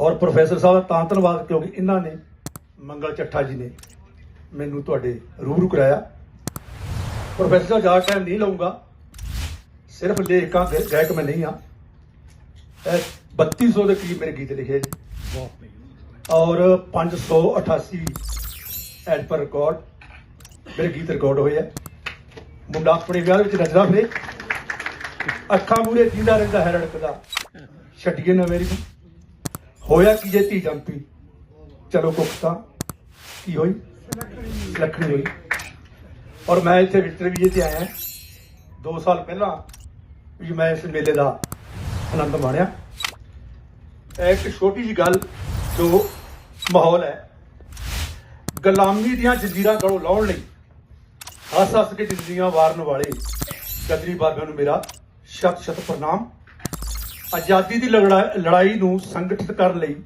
N: ਔਰ ਪ੍ਰੋਫੈਸਰ ਸਾਹਿਬ ਦਾ ਤਾਂ ਧੰਨਵਾਦ ਕਿਉਂਕਿ ਇਹਨਾਂ ਨੇ ਮੰਗਲ ਚੱਠਾ ਜੀ ਨੇ ਮੈਨੂੰ ਤੁਹਾਡੇ ਰੂਬਰੂ ਕਰਾਇਆ। ਪ੍ਰੋਫੈਸਰ ਸਾਹਿਬ ਜ਼ਿਆਦਾ ਟਾਈਮ ਨਹੀਂ ਲਊਂਗਾ। ਸਿਰਫ ਲੇਖਕਾਂ ਗਾਇਕ ਮੈਂ ਨਹੀਂ ਆ ਇਹ 3200 ਦੇ ਕਰੀਬ ਮੇਰੇ ਗੀਤ ਲਿਖੇ ਔਰ 588 ਐਜ ਪਰ ਰਿਕਾਰਡ, ਮੇਰੇ ਗੀਤ ਰਿਕਾਰਡ ਹੋਏ ਆ। ਮੁੰਡਾ ਆਪਣੇ ਵਿਆਹ ਵਿੱਚ ਨੱਚਦਾ ਫਿਰੇ। ਅੱਖਾਂ ਮੂਰੇ ਜਿੰਦਾ ਰਹਿੰਦਾ ਹੈ ਰੜਕਦਾ। ਛੱਡੀਏ ਨਾ ਮੇਰੀ ਹੋਇਆ ਕੀ ਜੇ ਧੀ ਜੰਪੀ ਚਲੋ ਕੁੱਤਾ ਕੀ ਹੋਈ? ਲੱਖਣੀ ਹੋਈ। ਔਰ ਮੈਂ ਇੱਥੇ ਵਿਚਰ ਵੀ ਤੇ ਆਇਆ। 2 ਸਾਲ ਪਹਿਲਾਂ ਵੀ ਮੈਂ ਇਸ ਮੇਲੇ ਦਾ ਆਨੰਦ ਮਾਣਿਆ। ਇੱਕ ਛੋਟੀ ਜੀ ਗੱਲ ਜੋ ਮਾਹੌਲ ਹੈ। ਗੁਲਾਮੀ ਦੀਆਂ ਜੰਜੀਰਾਂ ਗਲੋਂ ਲਾਉਣ ਲਈ ਹੱਸ ਹੱਸ ਕੇ ਜ਼ਿੰਦਗੀਆਂ ਵਾਰਨ ਵਾਲੇ ਕਦਰੀ ਬਾਬਿਆਂ ਨੂੰ ਮੇਰਾ ਸ਼ਤ ਸ਼ਤ ਪ੍ਰਣਾਮ। ਆਜ਼ਾਦੀ ਦੀ ਲੜਾ- ਲੜਾਈ ਨੂੰ ਸੰਗਠਿਤ ਕਰਨ ਲਈ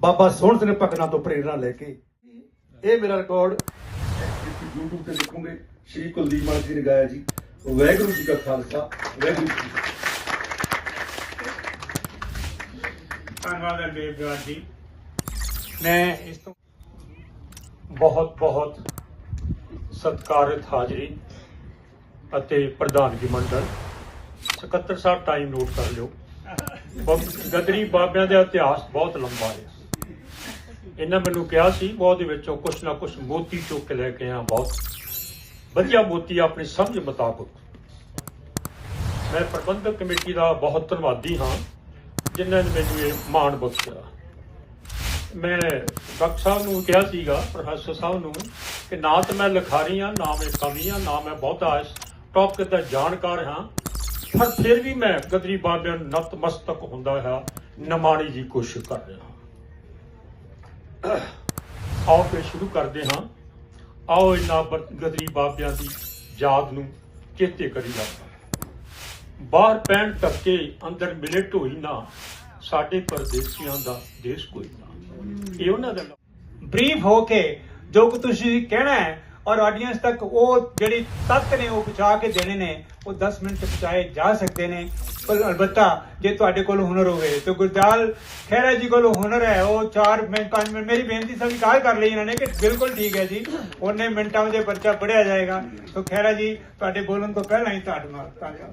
N: ਬਾਬਾ ਸੋਹਣ ਸਿੰਘ ਭਗਨਾਂ ਤੋਂ ਪ੍ਰੇਰਣਾ ਲੈ ਕੇ ਇਹ ਮੇਰਾ ਰਿਕਾਰਡ YouTube ਤੇ ਦੇਖੋਗੇ, ਸ਼੍ਰੀ ਕੁਲਦੀਪ ਮਾਨ ਜੀ ਨੇ ਗਾਇਆ ਜੀ, ਵਾਹਿਗੁਰੂ ਜੀ ਕਾ ਖਾਲਸਾ, ਵਾਹਿਗੁਰੂ ਜੀ
L: ਧੰਨਵਾਦ ਹੈ ਬੇਬਰਾਜ ਜੀ। ਮੈਂ ਇਸ ਤੋਂ ਬਹੁਤ ਬਹੁਤ ਸਤਿਕਾਰਤ ਹਾਜ਼ਰੀ ਅਤੇ ਪ੍ਰਧਾਨਗੀ ਮੰਡਲ। ਸਕੱਤਰ ਸਾਹਿਬ ਟਾਈਮ ਨੋਟ ਕਰ ਲਿਓ। ਗਦਰੀ ਬਾਬਿਆਂ ਦਾ ਇਤਿਹਾਸ ਬਹੁਤ ਲੰਬਾ ਹੈ ਇਹਨਾਂ ਮੈਨੂੰ ਕਿਹਾ ਸੀ, ਮੈਂ ਉਹਦੇ ਵਿੱਚੋਂ ਕੁਛ ਨਾ ਕੁਛ ਮੋਤੀ ਚੁੱਕ ਕੇ ਲੈ ਕੇ ਆ ਬਹੁਤ। ਵਧੀਆ ਮੋਤੀ ਆਪਣੀ ਸਮਝ ਮੁਤਾਬਕ। ਮੈਂ ਪ੍ਰਬੰਧਕ ਕਮੇਟੀ ਦਾ ਬਹੁਤ ਧੰਨਵਾਦੀ ਹਾਂ, ਜਿਨ੍ਹਾਂ ਨੇ ਮੈਨੂੰ ਇਹ ਮਾਣ ਬਖਸ਼ਿਆ। ਮੈਂ ਡਾਕਟਰ ਸਾਹਿਬ ਨੂੰ ਕਿਹਾ ਸੀਗਾ, ਪ੍ਰੋਫੈਸਰ ਸਾਹਿਬ ਨੂੰ, ਕਿ ਨਾ ਤਾਂ ਮੈਂ ਲਿਖਾਰੀ ਹਾਂ, ਨਾ ਮੈਂ ਕਵੀ ਹਾਂ, ਨਾ ਮੈਂ ਬਹੁਤਾ ਇਸ ਟੌਪਿਕ ਦਾ ਜਾਣਕਾਰ ਹਾਂ। ਪਰ ਫਿਰ ਵੀ ਮੈਂ ਗਦਰੀ ਬਾਬਿਆਂ ਨੂੰ ਨਤਮਸਤਕ ਹੁੰਦਾ ਹੋਇਆ, ਨਮਾਣੀ ਦੀ ਕੋਸ਼ਿਸ਼ ਕਰ ਰਿਹਾ ਆਓ ਫਿਰ ਸ਼ੁਰੂ ਕਰਦੇ ਹਾਂ। ਆਓ ਇਹਨਾਂ ਬ- ਗਦਰੀ ਬਾਬਿਆਂ ਦੀ ਯਾਦ ਨੂੰ ਚੇਤੇ ਕਰੀ ਜਾਂਦਾ। ਬਾਹਰ ਪੈਣ ਟੱਕੇ ਅੰਦਰ ਮਿਲੇ ਹੋਈ ਨਾ, ਸਾਡੇ ਪਰਦੇਸੀਆਂ ਦਾ ਦੇਸ਼ ਕੋਈ ਨਾ ਇਹ ਉਹਨਾਂ ਦਾ
E: ਬਰੀਫ ਹੋ ਕੇ ਜੋ ਕੁ ਤੁਸੀਂ ਕਹਿਣਾ ਹੈ ਔਰ ਆਡੀਅנס ਤੱਕ ਉਹ ਜਿਹੜੀ ਤੱਤ ਨੇ ਉਹ ਪਹੁੰਚਾ ਕੇ ਦੇਣੇ ਨੇ, ਉਹ 10 ਮਿੰਟ ਪਹੁੰਚਾਏ ਜਾ ਸਕਦੇ ਨੇ। ਪਰ ਅਲਬੱਤਾ ਜੇ ਤੁਹਾਡੇ ਕੋਲ ਹੁਨਰ ਹੋਵੇ ਤੇ ਗੁਰਦਾਲ ਖਹਿਰਾ ਜੀ ਕੋਲ ਹੁਨਰ ਹੈ। ਉਹ 4 ਮਿੰਟ 5 ਮਿੰਟ, ਮੇਰੀ ਬੇਨਤੀ ਸਵੀਕਾਰ ਕਰ ਲਈ ਇਹਨਾਂ ਨੇ ਕਿ ਬਿਲਕੁਲ ਠੀਕ ਹੈ ਜੀ। ਉਹਨੇ ਮਿੰਟਾਂ ਵਿੱਚ ਪਰਚਾ ਪੜਿਆ ਜਾਏਗਾ। ਤਾਂ ਖਹਿਰਾ ਜੀ, ਤੁਹਾਡੇ ਬੋਲਣ ਤੋਂ ਪਹਿਲਾਂ ਹੀ ਤੁਹਾਡੇ ਨਾਲ ਧੰਨਵਾਦ।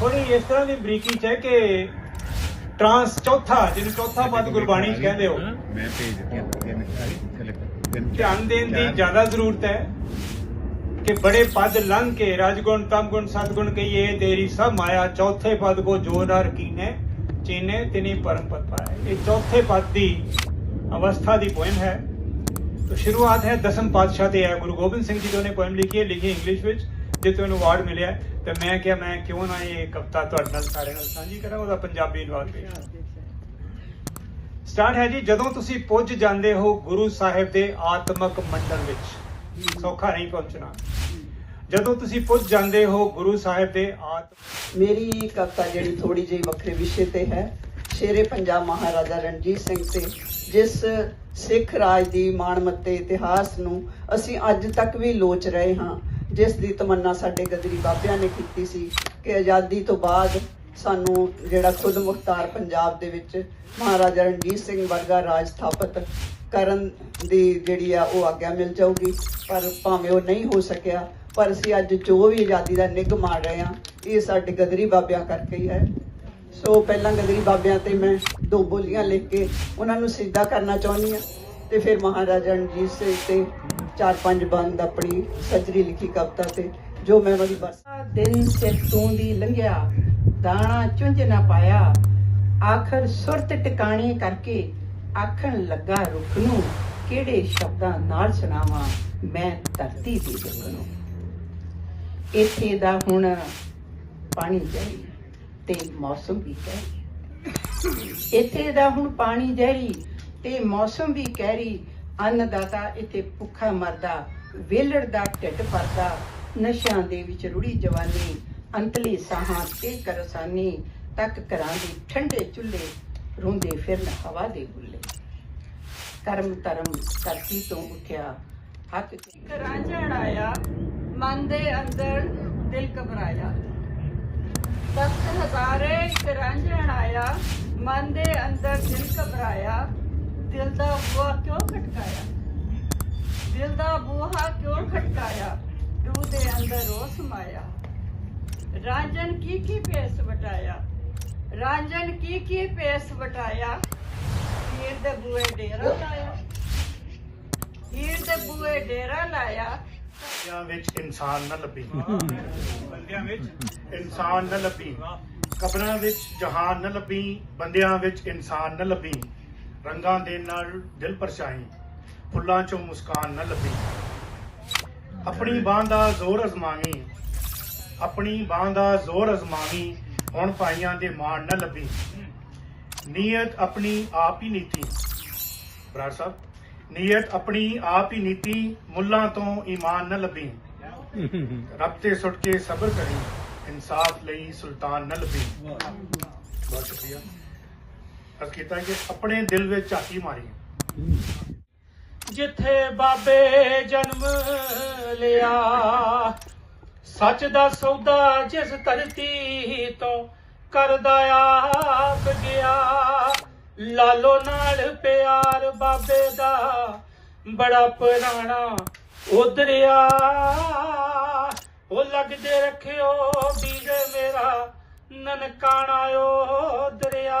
E: ਥੋੜੀ ਇਸ ਤਰ੍ਹਾਂ ਦੀ ਬਰੀਕੀ ਚ ਹੈ ਕਿ ਟਰਾਂਸ ਚੌਥਾ ਜਿਹਨੂੰ ਚੌਥਾ ਪਦ ਗੁਰਬਾਣੀ ਚ ਕਹਿੰਦੇ ਹੋ
O: ਮੈਂ ਭੇਜ ਦਿੱਤੀਆਂ
E: ਧਿਆਨ ਦੇਣ ਦੀ ਜ਼ਿਆਦਾ ਜ਼ਰੂਰਤ ਹੈ ਕਿ ਬੜੇ ਪਦ ਲੰਘ ਕੇ ਰਜਗੁਣ ਤਮਗੁਣ ਸਤਗੁਣ ਕਹੀਏ ਤੇਰੀ ਸਭ ਮਾਇਆ ਚੌਥੇ ਪਦ ਕੋ ਜੋ ਨਰ ਕੀਨੇ ਚੀਨੇ ਤਿਨੀ ਪਰਮ ਪਦ ਪਾਏ ਇਹ ਚੌਥੇ ਪਦ ਦੀ ਅਵਸਥਾ ਦੀ ਪੋਇਮ ਹੈ तो शुरुआत है दसम पातशाह ਤੇ ਹੈ ਗੁਰੂ ਗੋਬਿੰਦ ਸਿੰਘ ਜੀ ਜੀ ਨੇ ਪੋਇਮ ਲਿਖੀ ਹੈ ਲਿਖੀ ਇੰਗਲਿਸ਼ ਵਿੱਚ ਜੇ ਤੁਹਾਨੂੰ ਅਵਾਰਡ ਮਿਲਿਆ ਤੇ ਮੈਂ ਕਿਹਾ, ਮੈਂ ਕਿਉਂ ਨਾ ਇਹ ਕਵਿਤਾ ਤੁਹਾਡੇ ਨਾਲ ਸਾਰਿਆਂ ਨਾਲ ਸਾਂਝੀ ਕਰਾਂ, ਉਹਦਾ ਪੰਜਾਬੀ ਅਨੁਵਾਦ ਪੇਸ਼ ਸਟਾਰਟ ਹੈ ਜੀ, ਜਦੋਂ ਤੁਸੀਂ ਪੁੱਜ ਜਾਂਦੇ ਹੋ ਗੁਰੂ ਸਾਹਿਬ ਦੇ ਆਤਮਿਕ ਮੰਡਲ ਵਿੱਚ, ਸੌਖਾ ਨਹੀਂ ਪਹੁੰਚਣਾ। ਜਦੋਂ ਤੁਸੀਂ ਪੁੱਜ ਜਾਂਦੇ ਹੋ ਗੁਰੂ ਸਾਹਿਬ ਦੇ ਆਤਮ
P: ਮੇਰੀ ਕਵਿਤਾ ਜਿਹੜੀ ਥੋੜੀ ਜਿਹੀ ਵੱਖਰੇ ਵਿਸ਼ੇ ਤੇ ਹੈ, ਸ਼ੇਰੇ ਪੰਜਾਬ ਮਹਾਰਾਜਾ ਰਣਜੀਤ ਸਿੰਘ ਤੇ, ਜਿਸ ਸਿੱਖ ਰਾਜ ਦੀ ਮਾਣਮੱਤੇ ਇਤਿਹਾਸ ਨੂੰ ਅਸੀਂ ਅੱਜ ਤੱਕ ਵੀ ਲੋਚ ਰਹੇ ਹਾਂ। ਜਿਸ ਦੀ ਤਮੰਨਾ ਸਾਡੇ ਗਦਰੀ ਬਾਬਿਆਂ ਨੇ ਕੀਤੀ ਸੀ ਕਿ ਆਜ਼ਾਦੀ ਤੋਂ ਬਾਅਦ ਸਾਨੂੰ ਜਿਹੜਾ ਖੁਦ ਮੁਖਤਾਰ ਪੰਜਾਬ ਦੇ ਵਿੱਚ ਮਹਾਰਾਜਾ ਰਣਜੀਤ ਸਿੰਘ ਵਰਗਾ ਰਾਜ ਸਥਾਪਿਤ ਕਰਨ ਦੀ ਜਿਹੜੀ ਆ ਉਹ ਆਗਿਆ ਮਿਲ ਜਾਊਗੀ, ਪਰ ਭਾਵੇਂ ਉਹ ਨਹੀਂ ਹੋ ਸਕਿਆ, ਪਰ ਅਸੀਂ ਅੱਜ ਜੋ ਵੀ ਆਜ਼ਾਦੀ ਦਾ ਨਿੱਘ ਮਾਰ ਰਹੇ ਹਾਂ, ਇਹ ਸਾਡੇ ਗਦਰੀ ਬਾਬਿਆਂ ਕਰਕੇ ਹੀ ਹੈ। ਸੋ ਪਹਿਲਾਂ ਗਦਰੀ ਬਾਬਿਆਂ ਤੇ ਮੈਂ ਦੋ ਬੋਲੀਆਂ ਲਿਖ ਕੇ ਉਹਨਾਂ ਨੂੰ ਸਿੱਧਾ ਕਰਨਾ ਚਾਹੁੰਦੀ ਹਾਂ। ਤੇ ਫਿਰ ਮਹਾਰਾਜਾ ਰਣਜੀਤ ਸਿੰਘ ਤੇ ਚਾਰ ਪੰਜ ਬੰਦ ਆਪਣੀ ਸਜਰੀ ਲਿਖੀ ਕਵਿਤਾ ਤੇ ਜੋ ਮੈਂ ਬਸ
Q: ਦਿਨ ਸਿਰ ਤੂੰ ਦੀ ਲੰਘਿਆ, ਦਾਣਾ ਚੁੰਝ ਨਾ ਪਾਇਆ। ਆਖਰ ਸੁਰਤ ਟਿਕਾਣੀ ਕਰਕੇ ਆਖਣ ਲੱਗਾ ਰੁੱਖ ਨੂੰ, ਕਿਹੜੇ ਸ਼ਬਦਾਂ ਨਾਲ ਸੁਣਾਵਾਂ ਮੈਂ ਧਰਤੀ ਦੀ ਰੁੱਖ ਨੂੰ। ਇੱਥੇ ਦਾ ਹੁਣ ਪਾਣੀ ਜਰੀ ਤੇ ਮੌਸਮ ਵੀ ਕਹਿਰੀ ਇੱਥੇ ਦਾ ਹੁਣ ਪਾਣੀ ਜਰੀ ਤੇ ਮੌਸਮ ਵੀ ਕਹਿਰੀ, ਅੰਨਦਾਤਾ ਇੱਥੇ ਭੁੱਖਾ ਮਰਦਾ, ਵੇਲੜ ਦਾ ਢਿੱਡ ਭਰਦਾ, ਨਸ਼ਿਆਂ ਦੇ ਵਿੱਚ ਰੁੜੀ ਜਵਾਨੀ, ਅੰਤਲੀ ਸਾਹਾਂ ਤੇ ਕਰਸਾਨੀ, ਤੱਕ ਘਰਾਂ ਦੀ ਠੰਡੇ ਚੁੱਲ੍ਹੇ, ਰੋਂਦੇ ਫਿਰਨ ਹਵਾ ਦੇ ਬੁੱਲੇ। ਕਰਮ ਧਰਮ ਧਰਤੀ ਤੋਂ ਉੱਠਿਆ ਹੱਕ
R: ਇੱਕ ਰਾਂਝਣ ਆਇਆ ਮਨ ਦੇ ਅੰਦਰ ਦਿਲ ਘਬਰਾਇਆ। ਦਸਤ ਹਜ਼ਾਰੇ ਇੱਕ ਰਾਂਝਣ ਆਇਆ ਮਨ ਦੇ ਅੰਦਰ ਦਿਲ ਘਬਰਾਇਆ ਦਿਲ ਦਾ ਬੂਹਾ ਕਿਉਂ ਖਟਕਾਇਆ? ਦਿਲ ਦਾ ਬੂਹਾ ਕਿਉਂ ਖਟਕਾਇਆ? ਰੂਹ ਦੇ ਅੰਦਰ ਰੋ ਸਮਾਇਆ ਰਾਂਝਣ ਕੀ ਕੀ ਭੇਸ ਵਟਾਇਆ? ਰਾਂਝਣ ਕੀ ਕੀ ਭੇਸ ਵਟਾਇਆ? ਹੀਰ ਦੇ ਬੂਹੇ ਡੇਰਾ ਲਾਇਆ। ਹੀਰ ਦੇ ਬੂਹੇ ਡੇਰਾ ਲਾਇਆ।
E: ਬੰਦਿਆਂ ਵਿੱਚ ਇਨਸਾਨ ਨਾ ਲੱਭੀ। ਬੰਦਿਆਂ ਵਿੱਚ ਇਨਸਾਨ ਨਾ ਲੱਭੀ। ਕਬਰਾਂ ਵਿੱਚ ਜਹਾਨ ਨਾ ਲੱਭੀ। ਬੰਦਿਆਂ ਵਿੱਚ ਇਨਸਾਨ ਨਾ ਲੱਭੀ। ਰੰਗਾਂ ਦੇ ਨਾਲ ਦਿਲ ਪਰਛਾਈ, ਫੁੱਲਾਂ ਚੋਂ ਮੁਸਕਾਨ ਨਾ ਲੱਭੀ। ਆਪਣੀ ਬਾਹ ਦਾ ਜ਼ੋਰ ਅਜ਼ਮਾਵੀਂ, ਆਪਣੀ ਬਾਹ ਦਾ ਜ਼ੋਰ ਅਜ਼ਮਾਵੀਂ, ਹੁਣ ਪਾਈਆਂ ਦੇ ਮਾਣ ਨਾ ਲੱਭੀ। ਨੀਅਤ ਆਪਣੀ ਆਪ ਹੀ ਨੀਤੀ। ਬਰਾੜ ਸਾਹਿਬ, ਨੀਅਤ ਆਪਣੀ ਆਪ ਹੀ ਨੀਤੀ, ਮੁੱਲਾਂ ਤੋਂ ਈਮਾਨ ਨਾ ਲੱਭੀ। ਰੱਬ ਤੇ ਸੁੱਟ ਕੇ ਸਬਰ ਕਰੀ, ਇਨਸਾਫ ਲਈ ਸੁਲਤਾਨ ਨਾ ਲੱਭੀ। ਬਹੁਤ ਸ਼ੁਕਰੀਆ। ਅਸ ਕੀਤਾ ਕਿ ਆਪਣੇ ਦਿਲ ਵਿੱਚ ਝਾਤੀ ਮਾਰੀ। ਜਿੱਥੇ ਬਾਬੇ ਜਨਮ ਲਿਆ, ਸੱਚ ਦਾ ਸੌਦਾ ਜਿਸ ਧਰਤੀ ਤੋਂ ਕਰਦਾ ਆਪ ਗਿਆ। ਲਾਲੋ ਨਾਲ ਪਿਆਰ ਬਾਬੇ ਦਾ, ਬੜਾ ਪੁਰਾਣਾ ਉਧਰਿਆ। ਉਹ ਲੱਗਦੇ ਰੱਖਿਓ ਬੀਜੇ ਮੇਰਾ, ਨਨਕਾਣਾ ਓ ਦਰਿਆ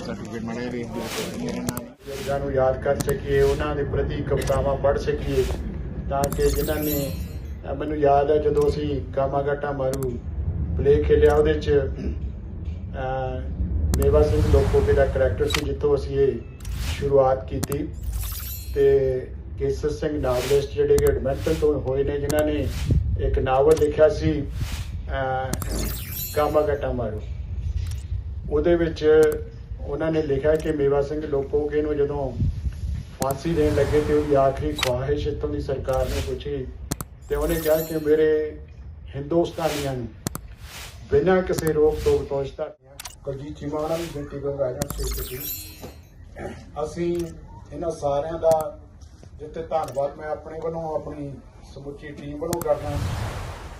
E: ਸਰਟੀਫਿਕੇਟ ਮੜੇ
O: ਰੇ ਮੇਰੇ ਨਾਮ
F: ਬਜ਼ੁਰਗਾਂ ਨੂੰ ਯਾਦ ਕਰ ਸਕੀਏ ਉਹਨਾਂ ਦੇ ਪ੍ਰਤੀ ਕਵਿਤਾਵਾਂ ਪੜ੍ਹ ਸਕੀਏ ਤਾਂ ਕਿ ਜਿਨ੍ਹਾਂ ਨੇ ਮੈਨੂੰ ਯਾਦ ਹੈ ਜਦੋਂ ਅਸੀਂ ਕਾਮਾਗਾਟਾ ਮਾਰੂ ਪਲੇ ਖੇਲਿਆ ਉਹਦੇ ਚ ਮੇਵਾ ਸਿੰਘ ਲੋਕੋਕੇ ਦਾ ਕਰੈਕਟਰ ਸੀ ਜਿੱਥੋਂ ਅਸੀਂ ਇਹ ਸ਼ੁਰੂਆਤ ਕੀਤੀ। ਤੇ ਕੇਸਰ ਸਿੰਘ ਨਾਵਲਿਸਟ ਜਿਹੜੇ ਕਿ ਐਡਮਿੰਟਨ ਤੋਂ ਹੋਏ ਨੇ ਜਿਨ੍ਹਾਂ ਨੇ ਇੱਕ ਨਾਵਲ ਲਿਖਿਆ ਸੀ ਅਹ, ਕਾਮਾਗਾਟਾ ਮਾਰੂ। ਉਹਦੇ ਵਿੱਚ ਉਹਨਾਂ ਨੇ ਲਿਖਿਆ ਕਿ ਮੇਵਾ ਸਿੰਘ ਲੋਕੋਕੇ ਨੂੰ ਜਦੋਂ ਫਾਂਸੀ ਦੇਣ ਲੱਗੇ ਤੇ ਉਹਦੀ ਆਖਰੀ ਖਵਾਹਿਸ਼ ਇੱਥੋਂ ਦੀ ਸਰਕਾਰ ਨੇ ਪੁੱਛੀ ਤੇ ਉਹਨੇ ਕਿਹਾ ਕਿ ਮੇਰੇ ਹਿੰਦੁਸਤਾਨੀਆਂ ਨੂੰ ਬਿਨਾਂ ਕਿਸੇ ਰੋਕ ਟੋਕ ਤੋਂ ਇਸਤਾ ਕੁਲਜੀਤ ਚੀਮਾ ਉਹਨਾਂ ਦੀ ਬੇਨਤੀ ਕਰੂੰਗਾ ਇਹਨਾਂ ਸਟੇਜ ਅਸੀਂ ਇਹਨਾਂ ਸਾਰਿਆਂ ਦਾ ਜਿੱਤੇ ਧੰਨਵਾਦ, ਮੈਂ ਆਪਣੇ ਵੱਲੋਂ ਆਪਣੀ ਸਮੁੱਚੀ ਟੀਮ ਵੱਲੋਂ ਕਰਦਾ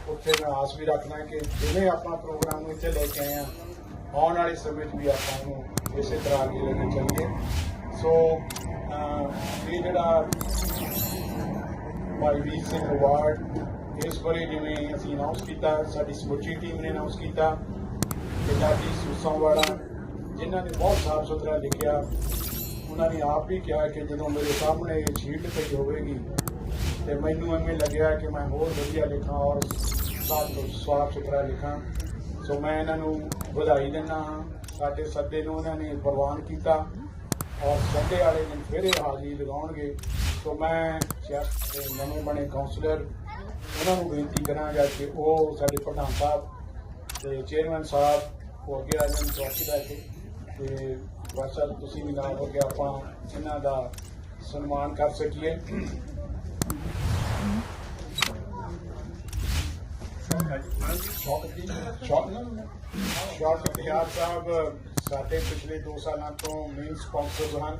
F: ਉੱਥੇ ਮੈਂ ਆਸ ਵੀ ਰੱਖਦਾ ਕਿ ਜਿਵੇਂ ਆਪਾਂ ਪ੍ਰੋਗਰਾਮ ਨੂੰ ਇੱਥੇ ਲੈ ਕੇ ਆਏ ਆ ਆਉਣ ਵਾਲੇ ਸਮੇਂ 'ਚ ਵੀ ਆਪਾਂ ਨੂੰ ਇਸੇ ਤਰ੍ਹਾਂ ਅੱਗੇ ਲੈ ਕੇ ਚੱਲੀਏ। ਸੋ ਇਹ ਜਿਹੜਾ ਭਾਈ ਵੀਰ ਸਿੰਘ ਅਵਾਰਡ ਇਸ ਬਾਰੇ ਜਿਵੇਂ ਅਸੀਂ ਅਨਾਉਂਸ ਕੀਤਾ, ਸਾਡੀ ਸਮੁੱਚੀ ਟੀਮ ਨੇ ਅਨਾਉਂਸ ਕੀਤਾ ਕਿ ਦਾਦੀ ਸੂਸਾਂ ਵਾਲਾ ਜਿਨ੍ਹਾਂ ਨੇ ਬਹੁਤ ਸਾਫ਼ ਸੁਥਰਾ ਲਿਖਿਆ, ਉਹਨਾਂ ਨੇ ਆਪ ਵੀ ਕਿਹਾ ਕਿ ਜਦੋਂ ਮੇਰੇ ਸਾਹਮਣੇ ਇਹ ਸ਼ੀਟ ਤੇ ਹੋਵੇਗੀ, ਤੇ ਮੈਨੂੰ ਐਵੇਂ ਲੱਗਿਆ ਕਿ ਮੈਂ ਹੋਰ ਵਧੀਆ ਲਿਖਾਂ ਔਰ ਸਾਫ਼ ਸਾਫ਼ ਸੁਥਰਾ ਲਿਖਾਂ। ਸੋ ਮੈਂ ਇਹਨਾਂ ਨੂੰ ਵਧਾਈ ਦਿੰਦਾ ਹਾਂ। ਸਾਡੇ ਸੱਦੇ ਨੂੰ ਉਹਨਾਂ ਨੇ ਪ੍ਰਵਾਨ ਕੀਤਾ ਔਰ ਸੰਡੇ ਵਾਲੇ ਦਿਨ ਫਿਰ ਇਹ ਹਾਜ਼ਰੀ ਲਗਾਉਣਗੇ ਸੋ ਮੈਂ ਸਿਆਸਤ ਦੇ ਨਵੇਂ ਬਣੇ ਕਾਉਂਸਲਰ ਉਹਨਾਂ ਨੂੰ ਬੇਨਤੀ ਕਰਾਂਗਾ ਕਿ ਉਹ ਸਾਡੇ ਪ੍ਰਧਾਨ ਸਾਹਿਬ ਤੇ ਚੇਅਰਮੈਨ ਸਾਹਿਬ ਉਹ ਅੱਗੇ ਆ ਜਾਣ, ਚੌਕੀ ਕੇ। ਤੇ ਬਸ ਤੁਸੀਂ ਵੀ ਨਾਲ ਹੋ ਕੇ ਆਪਾਂ ਇਹਨਾਂ ਦਾ ਸਨਮਾਨ ਕਰ ਸਕੀਏ। ਸ਼ੌਕ ਸ਼ੌਕ ਸਾਹਿਬ ਸਾਡੇ ਪਿਛਲੇ 2 ਸਾਲਾਂ ਤੋਂ ਮੇਨ ਸਪਾਂਸਰ ਹਨ।